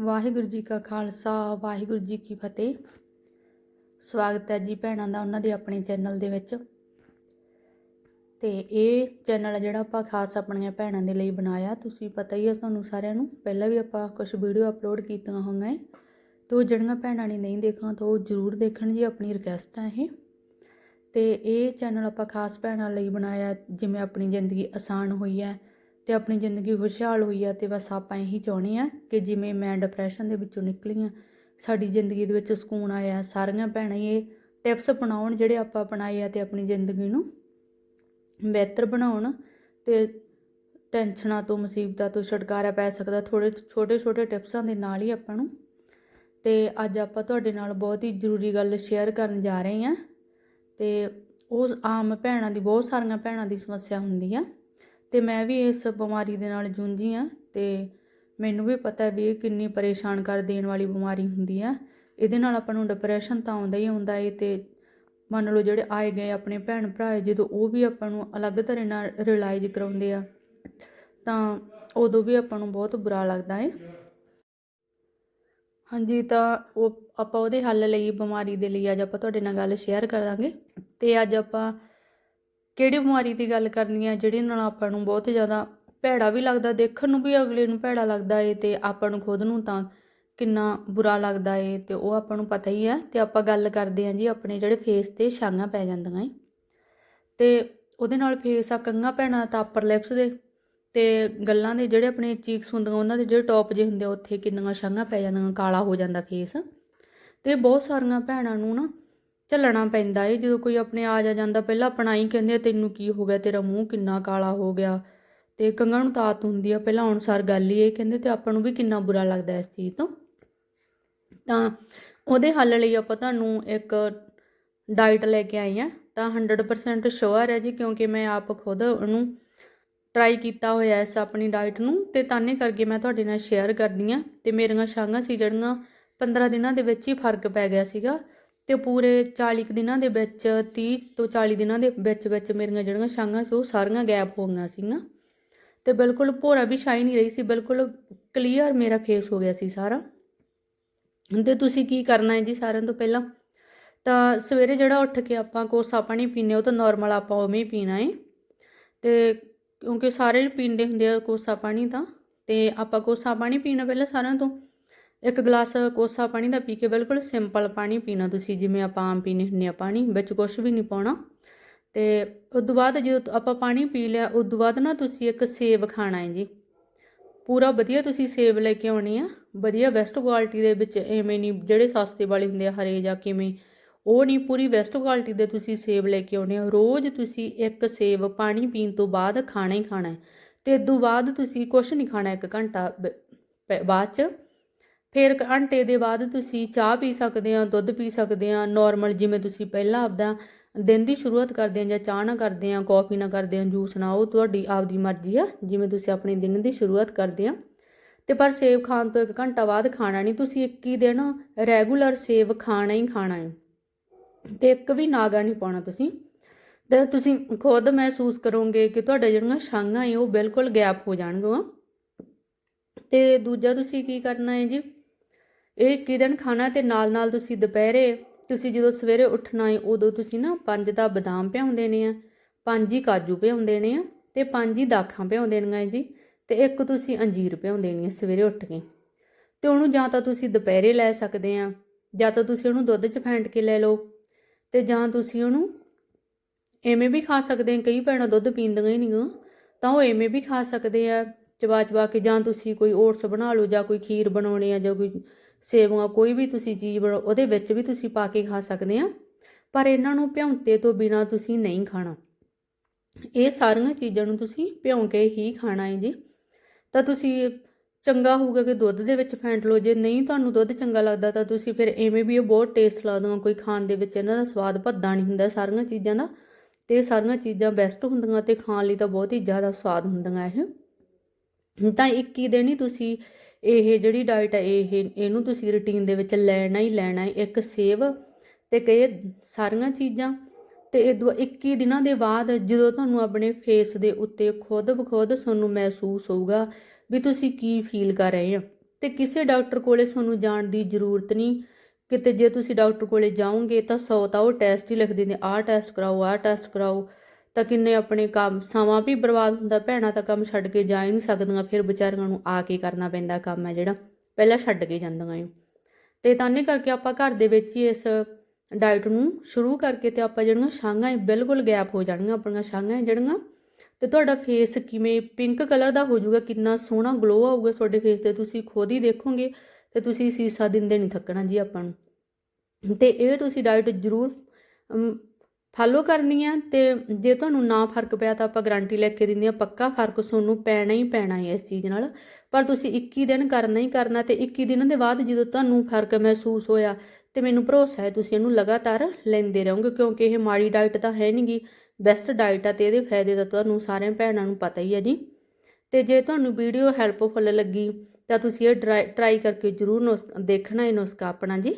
ਵਾਹਿਗੁਰੂ ਜੀ ਕਾ ਖਾਲਸਾ, ਵਾਹਿਗੁਰੂ ਜੀ ਕੀ ਫਤਿਹ। ਸਵਾਗਤ ਹੈ ਜੀ ਭੈਣਾਂ ਦਾ ਉਹਨਾਂ ਦੇ ਆਪਣੇ ਚੈਨਲ ਦੇ ਵਿੱਚ। ਤੇ ਇਹ ਚੈਨਲ ਜਿਹੜਾ ਆਪਾਂ ਖਾਸ ਆਪਣੀਆਂ ਭੈਣਾਂ ਦੇ ਲਈ ਬਣਾਇਆ। ਤੁਸੀਂ ਪਤਾ ਹੀ ਹੈ ਤੁਹਾਨੂੰ ਸਾਰਿਆਂ ਨੂੰ, ਪਹਿਲਾਂ ਵੀ ਆਪਾਂ ਕੁਝ ਵੀਡੀਓ ਅਪਲੋਡ ਕੀਤੀਆਂ ਹੋਈਆਂ ਏ। ਤੇ ਉਹ ਜਿਹੜੀਆਂ ਭੈਣਾਂ ਨੇ ਨਹੀਂ ਦੇਖਾਂ ਤਾਂ ਉਹ ਜ਼ਰੂਰ ਦੇਖਣ ਜੀ, ਆਪਣੀ ਰਿਕਵੈਸਟ ਹੈ ਇਹ। ਤੇ ਇਹ ਚੈਨਲ ਆਪਾਂ ਖਾਸ ਭੈਣਾਂ ਲਈ ਬਣਾਇਆ, ਜਿਵੇਂ ਆਪਣੀ ਜ਼ਿੰਦਗੀ ਆਸਾਨ ਹੋਈ ਹੈ। ਤੇ ਆਪਣੀ ਜ਼ਿੰਦਗੀ ਖੁਸ਼ਹਾਲ ਹੋਈ ਆ ਤੇ ਬਸ ਆਪਾਂ ਇਹੀ ਚਾਹੁੰਦੇ ਆ ਕਿ ਜਿਵੇਂ ਮੈਂ ਡਿਪਰੈਸ਼ਨ ਦੇ ਵਿੱਚੋਂ ਨਿਕਲੀ ਆ, ਸਾਡੀ ਜ਼ਿੰਦਗੀ ਦੇ ਵਿੱਚ ਸਕੂਨ ਆਇਆ, ਸਾਰੀਆਂ ਭੈਣਾਂ ਹੀ ਇਹ ਟਿਪਸ ਅਪਣਾਉਣ ਜਿਹੜੇ ਆਪਾਂ ਅਪਣਾਏ ਆ ਤੇ ਆਪਣੀ ਜ਼ਿੰਦਗੀ ਨੂੰ ਬਿਹਤਰ ਬਣਾਉਣ ਤੇ ਟੈਨਸ਼ਨਾਂ ਤੋਂ, ਮੁਸੀਬਤਾਂ ਤੋਂ ਛੁਟਕਾਰਾ ਪੈ ਸਕਦਾ ਥੋੜੇ ਛੋਟੇ ਛੋਟੇ ਟਿਪਸਾਂ ਦੇ ਨਾਲ ਹੀ ਆਪਾਂ ਨੂੰ। ਤੇ ਅੱਜ ਆਪਾਂ ਤੁਹਾਡੇ ਨਾਲ ਬਹੁਤ ਹੀ ਜ਼ਰੂਰੀ ਗੱਲ ਸ਼ੇਅਰ ਕਰਨ ਜਾ ਰਹੇ ਹਾਂ ਤੇ ਉਹ ਆਮ ਭੈਣਾਂ ਦੀ, ਬਹੁਤ ਸਾਰੀਆਂ ਭੈਣਾਂ ਦੀ ਸਮੱਸਿਆ ਹੁੰਦੀ ਆ। ਤੇ ਮੈਂ ਵੀ ਇਸ ਬਿਮਾਰੀ ਦੇ ਨਾਲ ਜੂੰਝੀ ਆ ਤੇ ਮੈਨੂੰ ਵੀ ਪਤਾ ਵੀ ਇਹ ਕਿੰਨੀ ਪਰੇਸ਼ਾਨ ਕਰ ਦੇਣ ਵਾਲੀ ਬਿਮਾਰੀ ਹੁੰਦੀ ਆ। ਇਹਦੇ ਨਾਲ ਆਪਾਂ ਨੂੰ ਡਿਪਰੈਸ਼ਨ ਤਾਂ ਆਉਂਦਾ ਹੀ ਹੁੰਦਾ ਏ ਤੇ ਮੰਨ ਲਓ ਜਿਹੜੇ ਆਏ ਗਏ ਆਪਣੇ ਭੈਣ ਭਰਾ ਜਦੋਂ ਉਹ ਵੀ ਆਪਾਂ ਨੂੰ ਅਲੱਗ ਤਰ੍ਹਾਂ ਨਾਲ ਰਿਅਲਾਈਜ਼ ਕਰਾਉਂਦੇ ਆ, ਤਾਂ ਉਦੋਂ ਵੀ ਆਪਾਂ ਨੂੰ ਬਹੁਤ ਬੁਰਾ ਲੱਗਦਾ ਏ। ਹਾਂਜੀ, ਤਾਂ ਉਹ ਆਪਾਂ ਉਹਦੇ ਹੱਲ ਲਈ, ਬਿਮਾਰੀ ਦੇ ਲਈ ਅੱਜ ਆਪਾਂ ਤੁਹਾਡੇ ਨਾਲ ਗੱਲ ਸ਼ੇਅਰ ਕਰਾਂਗੇ ਤੇ ਅੱਜ ਆਪਾਂ ਕਿਹੜੀ ਬਿਮਾਰੀ ਦੀ ਗੱਲ ਕਰਨੀ ਹੈ ਜਿਹੜੀ ਨਾਲ ਆਪਾਂ ਨੂੰ ਬਹੁਤ ਜ਼ਿਆਦਾ ਭੈੜਾ ਵੀ ਲੱਗਦਾ, ਦੇਖਣ ਨੂੰ ਵੀ ਅਗਲੇ ਨੂੰ ਭੈੜਾ ਲੱਗਦਾ ਏ ਤੇ ਆਪਾਂ ਨੂੰ ਖੁਦ ਨੂੰ ਤਾਂ ਕਿੰਨਾ ਬੁਰਾ ਲੱਗਦਾ ਏ ਤੇ ਉਹ ਆਪਾਂ ਨੂੰ ਪਤਾ ਹੀ ਹੈ ਤੇ ਆਪਾਂ ਗੱਲ ਕਰਦੇ ਆਂ ਜੀ, ਆਪਣੇ ਜਿਹੜੇ ਫੇਸ ਤੇ ਛਾਂਗਾਂ ਪੈ ਜਾਂਦੀਆਂ ਏ। ਤੇ ਉਹਦੇ ਨਾਲ ਫੇਸ ਆ ਕੰਗਾ ਪੈਣਾ ਤਾਂ ਅਪਰ ਲਿਪਸ ਦੇ ਤੇ ਗੱਲਾਂ ਦੇ ਜਿਹੜੇ ਆਪਣੇ ਚੀਕਸ ਹੁੰਦੀਆਂ, ਉਹਨਾਂ ਦੇ ਜਿਹੜੇ ਟੌਪ ਜੇ ਹੁੰਦੇ ਆ, ਉੱਥੇ ਕਿੰਨੀਆਂ ਛਾਂਗਾਂ ਪੈ ਜਾਂਦੀਆਂ, ਕਾਲਾ ਹੋ ਜਾਂਦਾ ਫੇਸ ਤੇ ਬਹੁਤ ਸਾਰੀਆਂ ਭੈਣਾਂ ਨੂੰ ਨਾ ਝੱਲਣਾ ਪੈਂਦਾ ਏ। ਜਦੋਂ ਕੋਈ ਆਪਣੇ ਆ ਜਾ ਜਾਂਦਾ, ਪਹਿਲਾਂ ਆਪਣਾ ਹੀ ਕਹਿੰਦੇ ਤੈਨੂੰ ਕੀ ਹੋ ਗਿਆ? ਤੇਰਾ ਮੂੰਹ ਕਿੰਨਾ ਕਾਲਾ ਹੋ ਗਿਆ? ਤੇ ਕੰਗਾਂ ਨੂੰ ਤਾਤ ਹੁੰਦੀ ਆ, ਪਹਿਲਾਂ ਹੁਣ ਗੱਲ ਹੀ ਇਹ ਕਹਿੰਦੇ ਤੇ ਆਪਾਂ ਨੂੰ ਵੀ ਕਿੰਨਾ ਬੁਰਾ ਲੱਗਦਾ ਇਸ ਚੀਜ਼ ਤੋਂ। ਤਾਂ ਉਹਦੇ ਹੱਲ ਲਈ ਆਪਾਂ ਤੁਹਾਨੂੰ ਇੱਕ ਡਾਈਟ ਲੈ ਕੇ ਆਈ ਆ। ਤਾਂ 100% ਸ਼ੋਰ ਹੈ ਜੀ, ਕਿਉਂਕਿ ਮੈਂ ਆਪ ਖੁਦ ਉਹਨੂੰ ਟਰਾਈ ਕੀਤਾ ਹੋਇਆ ਇਸ ਆਪਣੀ ਡਾਈਟ ਨੂੰ ਤੇ ਤਾਨੇ ਕਰਕੇ ਮੈਂ ਤੁਹਾਡੇ ਨਾਲ ਸ਼ੇਅਰ ਕਰਦੀ ਆ। ਤੇ ਮੇਰੀਆਂ ਛਾਂਗਾਂ ਸੀ, ਜਿਹੜੀਆਂ 15 ਦਿਨਾਂ ਦੇ ਵਿੱਚ ਹੀ ਫ਼ਰਕ ਪੈ ਗਿਆ ਸੀਗਾ। ਤੇ ਪੂਰੇ 40 ਕੁ ਦਿਨਾਂ ਦੇ ਵਿੱਚ 30 ਤੋਂ 40 ਦਿਨਾਂ ਦੇ ਵਿੱਚ ਵਿੱਚ ਮੇਰੀਆਂ ਜਿਹੜੀਆਂ ਛਾਂਗਾਂ ਸੀ, ਉਹ ਸਾਰੀਆਂ ਗਾਇਬ ਹੋ ਗਈਆਂ ਸੀਗੀਆਂ। ਤੇ ਬਿਲਕੁਲ ਭੋਰਾ ਵੀ ਛਾਈ ਨਹੀਂ ਰਹੀ ਸੀ, ਬਿਲਕੁਲ ਕਲੀਅਰ ਮੇਰਾ ਫੇਸ ਹੋ ਗਿਆ ਸੀ ਸਾਰਾ। ਤੇ ਤੁਸੀਂ ਕੀ ਕਰਨਾ ਹੈ ਜੀ ਸਾਰਿਆਂ ਤੋਂ ਪਹਿਲਾਂ? ਤਾਂ ਸਵੇਰੇ ਜਿਹੜਾ ਉੱਠ ਕੇ ਆਪਾਂ ਕੋਸਾ ਪਾਣੀ ਪੀਨੇ ਉਹ ਤਾਂ ਨਾਰਮਲ ਆਪਾਂ ਉਵੇਂ ਹੀ ਪੀਣਾ ਹੈ। ਤੇ ਕਿਉਂਕਿ ਸਾਰੇ ਪੀਂਦੇ ਹੁੰਦੇ ਆ ਕੋਸਾ ਪਾਣੀ ਤਾਂ, ਤੇ ਆਪਾਂ ਕੋਸਾ ਪਾਣੀ ਪੀਣਾ ਪਹਿਲਾਂ ਸਾਰਿਆਂ ਤੋਂ। ਇੱਕ ਗਲਾਸ ਕੋਸਾ ਪਾਣੀ ਦਾ ਪੀ ਕੇ ਬਿਲਕੁਲ ਸਿੰਪਲ ਪਾਣੀ ਪੀਣਾ ਤੁਸੀਂ, ਜਿਵੇਂ ਆਪਾਂ ਆਮ ਪੀਨੇ ਹੁੰਦੇ ਆ ਪਾਣੀ, ਵਿੱਚ ਕੁਝ ਵੀ ਨਹੀਂ ਪਾਉਣਾ। ਤੇ ਉਸ ਤੋਂ ਬਾਅਦ ਜਦੋਂ ਆਪਾਂ ਪਾਣੀ ਪੀ ਲਿਆ, ਉਸ ਤੋਂ ਬਾਅਦ ਨਾ ਤੁਸੀਂ ਇੱਕ ਸੇਬ ਖਾਣਾ ਹੈ ਜੀ। ਪੂਰਾ ਵਧੀਆ ਤੁਸੀਂ ਸੇਬ ਲੈ ਕੇ ਆਉਣੀ ਆ। ਵਧੀਆ ਬੈਸਟ ਕੁਆਲਿਟੀ ਦੇ ਵਿੱਚ ਐਵੇਂ ਨਹੀਂ, ਜਿਹੜੇ ਸਸਤੇ ਵਾਲੇ ਹੁੰਦੇ ਆ, ਹਰੇ ਜਾਂ ਕਿਵੇਂ, ਉਹ ਨਹੀਂ, ਪੂਰੀ ਬੈਸਟ ਕੁਆਲਿਟੀ ਦੇ ਤੁਸੀਂ ਸੇਬ ਲੈ ਕੇ ਆਉਣੇ ਆ। ਰੋਜ਼ ਤੁਸੀਂ ਇੱਕ ਸੇਬ ਪਾਣੀ ਪੀਣ ਤੋਂ ਬਾਅਦ ਖਾਣਾ ਹੀ ਖਾਣਾ ਹੈ। ਤੇ ਇਸ ਤੋਂ ਬਾਅਦ ਤੁਸੀਂ ਕੁਝ ਨਹੀਂ ਖਾਣਾ, ਇੱਕ ਘੰਟਾ ਬਾਅਦ ਚ ਫਿਰ ਘੰਟੇ ਦੇ ਬਾਅਦ ਤੁਸੀਂ ਚਾਹ ਪੀ ਸਕਦੇ ਆ ਦੁੱਧ ਪੀ ਸਕਦੇ ਆ ਨਾਰਮਲ ਜਿਵੇਂ ਤੁਸੀਂ ਪਹਿਲਾਂ ਆਪਦਾ ਦਿਨ ਦੀ ਸ਼ੁਰੂਆਤ ਕਰਦੇ ਆ ਜਾਂ ਚਾਹ ਨਾ ਕਰਦੇ ਆ ਕੌਫੀ ਨਾ ਕਰਦੇ ਆ ਜੂਸ ਨਾ, ਉਹ ਤੁਹਾਡੀ ਆਪਦੀ ਮਰਜ਼ੀ ਆ, ਜਿਵੇਂ ਤੁਸੀਂ ਆਪਣੇ ਦਿਨ ਦੀ ਸ਼ੁਰੂਆਤ ਕਰਦੇ ਆ ਤੇ ਪਰ ਸੇਬ ਖਾਣ ਤੋਂ ਇੱਕ ਘੰਟਾ ਬਾਅਦ ਖਾਣਾ ਨਹੀਂ, ਤੁਸੀਂ ਇੱਕ ਹੀ ਦਿਨ ਰੈਗੂਲਰ ਸੇਬ ਖਾਣਾ ਹੀ ਖਾਣਾ ਹੈ। ਤੇ ਇੱਕ ਵੀ ਨਾਗਾ ਨਹੀਂ ਪਾਉਣਾ ਤੁਸੀਂ। ਤੇ ਤੁਸੀਂ ਖੁਦ ਮਹਿਸੂਸ ਕਰੋਗੇ ਕਿ ਤੁਹਾਡੇ ਜਿਹੜੀਆਂ ਛਾਂਗਾਂ ਹੈ, ਉਹ ਬਿਲਕੁਲ ਗੈਪ ਹੋ ਜਾਣਗੀਆਂ। ਤੇ ਦੂਜਾ ਤੁਸੀਂ ਕੀ ਕਰਨਾ ਹੈ ਜੀ? ਇਹ ਇੱਕੀ ਦਿਨ ਖਾਣਾ ਤੇ ਨਾਲ ਨਾਲ ਤੁਸੀਂ ਦੁਪਹਿਰੇ, ਤੁਸੀਂ ਜਦੋਂ ਸਵੇਰੇ ਉੱਠਣਾ ਹੈ ਉਦੋਂ ਤੁਸੀਂ ਨਾ ਪੰਜ ਦਾ ਬਦਾਮ ਭਿਉਂ ਦੇਣੇ ਆ, ਪੰਜ ਹੀ ਕਾਜੂ ਭਿਉਂ ਦੇਣੇ ਆ ਤੇ ਪੰਜ ਹੀ ਦਾਖਾਂ ਭਿਉਂ ਦੇਣੀਆਂ ਜੀ ਤੇ ਇੱਕ ਤੁਸੀਂ ਅੰਜੀਰ ਭਿਉਂ ਦੇਣੀ ਹੈ ਸਵੇਰੇ ਉੱਠ ਕੇ। ਤੇ ਉਹਨੂੰ ਜਾਂ ਤਾਂ ਤੁਸੀਂ ਦੁਪਹਿਰੇ ਲੈ ਸਕਦੇ ਆ, ਜਾਂ ਤਾਂ ਤੁਸੀਂ ਉਹਨੂੰ ਦੁੱਧ 'ਚ ਫੈਂਟ ਕੇ ਲੈ ਲਓ ਤੇ ਜਾਂ ਤੁਸੀਂ ਉਹਨੂੰ ਐਵੇਂ ਵੀ ਖਾ ਸਕਦੇ ਆ, ਕਈ ਭੈਣਾਂ ਦੁੱਧ ਪੀਂਦੀਆਂ ਹੀ ਨਹੀਂ ਤਾਂ ਉਹ ਐਵੇਂ ਵੀ ਖਾ ਸਕਦੇ ਆ ਚਬਾ ਚਬਾ ਕੇ ਜਾਂ ਤੁਸੀਂ ਕੋਈ ਓਟਸ ਬਣਾ ਲਓ ਜਾਂ ਕੋਈ ਖੀਰ ਬਣਾਉਣੀ ਆ ਜਾਂ ਕੋਈ ਸੇਵੀਆਂ ਕੋਈ ਵੀ ਤੁਸੀਂ ਚੀਜ਼ ਬਣਾਓ, ਉਹਦੇ ਵਿੱਚ ਵੀ ਤੁਸੀਂ ਪਾ ਕੇ ਖਾ ਸਕਦੇ ਆ। ਪਰ ਇਹਨਾਂ ਨੂੰ ਭਿਉਂਤੇ ਤੋਂ ਬਿਨਾ ਤੁਸੀਂ ਨਹੀਂ ਖਾਣਾ। ਇਹ ਸਾਰੀਆਂ ਚੀਜ਼ਾਂ ਨੂੰ ਤੁਸੀਂ ਭਿਉਂ ਕੇ ਹੀ ਖਾਣਾ ਹੈ ਜੀ। ਤਾਂ ਤੁਸੀਂ ਚੰਗਾ ਹੋਊਗਾ ਕਿ ਦੁੱਧ ਦੇ ਵਿੱਚ ਫੈਂਟ ਲਓ, ਜੇ ਨਹੀਂ ਤੁਹਾਨੂੰ ਦੁੱਧ ਚੰਗਾ ਲੱਗਦਾ ਤਾਂ ਤੁਸੀਂ ਫਿਰ ਐਵੇਂ ਵੀ ਇਹ ਬਹੁਤ ਟੇਸਟ ਲੱਗਦਾ ਕੋਈ ਖਾਣ ਦੇ ਵਿੱਚ ਇਹਨਾਂ ਦਾ ਸਵਾਦ ਭੱਦਾ ਨਹੀਂ ਹੁੰਦਾ ਸਾਰੀਆਂ ਚੀਜ਼ਾਂ ਦਾ। ਤੇ ਇਹ ਸਾਰੀਆਂ ਚੀਜ਼ਾਂ ਬੈਸਟ ਹੁੰਦੀਆਂ ਤੇ ਖਾਣ ਲਈ ਤਾਂ ਬਹੁਤ ਹੀ ਜ਼ਿਆਦਾ ਸਵਾਦ ਹੁੰਦੀਆਂ ਇਹ। ਤਾਂ ਇੱਕ ਹੀ ਦਿਨ ਹੀ ਤੁਸੀਂ ਇਹ ਜਿਹੜੀ ਡਾਈਟ ਹੈ, ਇਹ, ਇਹਨੂੰ ਤੁਸੀਂ ਰੁਟੀਨ ਦੇ ਵਿੱਚ ਲੈਣਾ ਹੀ ਲੈਣਾ ਹੈ, ਇੱਕ ਸੇਬ ਤੇ ਕਈ ਸਾਰੀਆਂ ਚੀਜ਼ਾਂ ਤੇ ਇਹ ਦੋ 21 ਦਿਨਾਂ ਦੇ ਬਾਅਦ ਜਦੋਂ ਤੁਹਾਨੂੰ ਆਪਣੇ ਫੇਸ ਦੇ ਉੱਤੇ ਖੁਦ ਬਖੁਦ ਤੁਹਾਨੂੰ ਮਹਿਸੂਸ ਹੋਊਗਾ ਵੀ ਤੁਸੀਂ ਕੀ ਫੀਲ ਕਰ ਰਹੇ ਹੋ ਤੇ ਕਿਸੇ ਡਾਕਟਰ ਕੋਲੇ ਤੁਹਾਨੂੰ ਜਾਣ ਦੀ ਜ਼ਰੂਰਤ ਨਹੀਂ। ਕਿਤੇ ਜੇ ਤੁਸੀਂ ਡਾਕਟਰ ਕੋਲੇ ਜਾਓਗੇ ਤਾਂ ਸੌ ਤਾਂ ਉਹ ਟੈਸਟ ਹੀ ਲਿਖ ਦਿੰਦੇ, ਆਹ ਟੈਸਟ ਕਰਾਓ, ਆਹ ਟੈਸਟ ਕਰਾਓ। ਤਾਂ ਕਿੰਨੇ ਆਪਣੇ ਕੰਮ, ਸਮਾਂ ਵੀ ਬਰਬਾਦ ਹੁੰਦਾ, ਭੈਣਾਂ ਤਾਂ ਕੰਮ ਛੱਡ ਕੇ ਜਾ ਹੀ ਨਹੀਂ ਸਕਦੀਆਂ, ਫਿਰ ਵਿਚਾਰੀਆਂ ਨੂੰ ਆ ਕੇ ਕਰਨਾ ਪੈਂਦਾ ਕੰਮ ਹੈ ਜਿਹੜਾ, ਪਹਿਲਾਂ ਛੱਡ ਕੇ ਜਾਂਦੀਆਂ ਏ ਤੇ ਨਹੀਂ ਕਰਕੇ ਆਪਾਂ ਘਰ ਦੇ ਵਿੱਚ ਹੀ ਇਸ ਡਾਈਟ ਨੂੰ ਸ਼ੁਰੂ ਕਰਕੇ ਤੇ ਆਪਾਂ ਜਿਹੜੀਆਂ ਛਾਂਗਾਂ ਏ ਬਿਲਕੁਲ ਗੈਪ ਹੋ ਜਾਣਗੀਆਂ, ਆਪਣੀਆਂ ਛਾਂਗਾਂ ਏ ਜਿਹੜੀਆਂ, ਤੇ ਤੁਹਾਡਾ ਫੇਸ ਕਿਵੇਂ ਪਿੰਕ ਕਲਰ ਦਾ ਹੋ ਜਾਊਗਾ ਕਿੰਨਾ ਸੋਹਣਾ ਗਲੋ ਆਊਗਾ ਤੁਹਾਡੇ ਫੇਸ ਤੇ, ਤੁਸੀਂ ਖੁਦ ਹੀ ਦੇਖੋਗੇ ਤੇ ਤੁਸੀਂ ਸੀਸਾ ਦਿੰਦੇ ਨਹੀਂ ਥੱਕਣਾ ਜੀ ਆਪਾਂ ਨੂੰ। ਤੇ ਇਹ ਤੁਸੀਂ ਡਾਈਟ ਜ਼ਰੂਰ ਫਾਲੋ ਕਰਨੀ ਆ ਤੇ ਜੇ ਤੁਹਾਨੂੰ ਨਾ ਫ਼ਰਕ ਪਿਆ ਤਾਂ ਆਪਾਂ ਗਾਰੰਟੀ ਲੈ ਕੇ ਦਿੰਦੇ ਆ ਪੱਕਾ ਫ਼ਰਕ ਤੁਹਾਨੂੰ ਪੈਣਾ ਹੀ ਪੈਣਾ ਹੈ ਇਸ ਚੀਜ਼ ਨਾਲ। ਪਰ ਤੁਸੀਂ 21 ਦਿਨ ਕਰਨਾ ਹੀ ਕਰਨਾ ਤੇ 21 ਦਿਨਾਂ ਦੇ ਬਾਅਦ ਜਦੋਂ ਤੁਹਾਨੂੰ ਫ਼ਰਕ ਮਹਿਸੂਸ ਹੋਇਆ ਤੇ ਮੈਨੂੰ ਭਰੋਸਾ ਹੈ ਤੁਸੀਂ ਇਹਨੂੰ ਲਗਾਤਾਰ ਲੈਂਦੇ ਰਹੋਗੇ, ਕਿਉਂਕਿ ਇਹ ਮਾੜੀ ਡਾਈਟ ਤਾਂ ਹੈ ਨਹੀਂਗੀ ਬੈਸਟ ਡਾਈਟ ਆ ਤੇ ਇਹਦੇ ਫਾਇਦੇ ਤਾਂ ਤੁਹਾਨੂੰ ਸਾਰਿਆਂ ਭੈਣਾਂ ਨੂੰ ਪਤਾ ਹੀ ਹੈ ਜੀ। ਤੇ ਜੇ ਤੁਹਾਨੂੰ ਵੀਡੀਓ ਹੈਲਪਫੁਲ ਲੱਗੀ ਤਾਂ ਤੁਸੀਂ ਇਹ ਟਰਾਈ ਕਰਕੇ ਜ਼ਰੂਰ ਨੁਸ, ਦੇਖਣਾ ਇਹ ਨੁਸਖਾ ਆਪਣਾ ਜੀ।